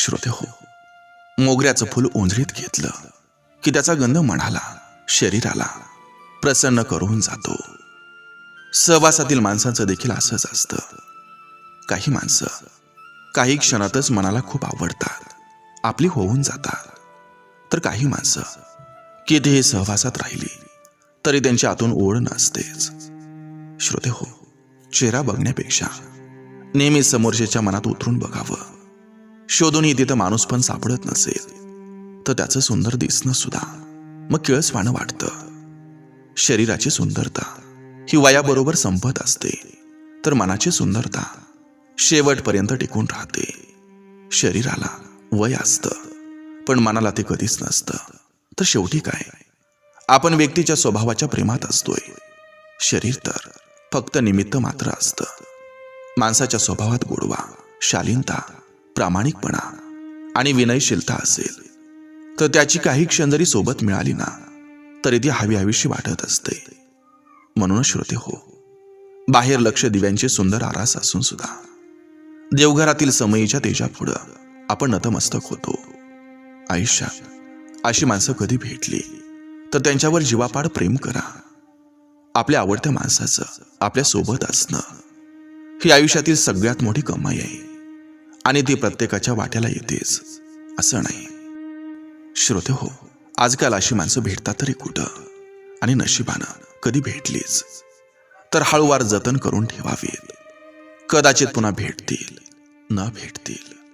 श्रोते हो मोगऱ्याचं फुल ओंजरीत घेतलं की त्याचा गंध मनाला शरीराला प्रसन्न करून जातो. सहवासातील माणसांचं देखील असंच असतं. काही माणसं काही क्षणातच मनाला खूप आवडतात. आपली होऊन जातात. तर काही माणसं कितीही सहवासात राहिली तरी त्यांच्या आतून ओढ नसतेच. श्रोते हो चेहरा बघण्यापेक्षा नेहमी समोरच्याच्या मनात उतरून बघावं. शोधूनही तिथं माणूस पण सापडत नसेल. तर त्याचं सुंदर दिसणं सुद्धा. मग किळसवाणं वाटतं. शरीराची सुंदरता. ही वयाबरोबर संपत असते. तर मनाची सुंदरता शेवटपर्यंत टिकून राहते. शरीराला वय असतं. पण मनाला ते कधीच नसतं. तर शेवटी काय? आपण व्यक्तीच्या स्वभावाच्या प्रेमात असतोय. शरीर तर फक्त निमित्त मात्र असतं. माणसाच्या स्वभावात गोडवा शालीनता प्रामाणिकपणा आणि विनयशीलता असेल तर त्याची काही क्षण जरी सोबत मिळाली ना तरी ती हवी हवीशी वाटत असते. म्हणूनच श्रोते हो बाहेर लक्ष दिव्यांचे सुंदर आरास असून सुद्धा देवघरातील समयीच्या तेजापुढं आपण नतमस्तक होतो. आयुष्यात अशी माणसं कधी भेटली तर त्यांच्यावर जीवापाड प्रेम करा. आपल्या आवडत्या माणसाचं आपल्यासोबत असणं ही आयुष्यातील सगळ्यात मोठी कमाई आहे. आणि ती प्रत्येकाच्या वाट्याला येतेच. असं नाही. श्रोते हो आजकाल अशी माणसं भेटतात तरी कुठं? आणि नशिबानं कधी भेटलीच. तर हळूवार जतन करून ठेवावीत. कदाचित पुन्हा भेटतील न भेटतील.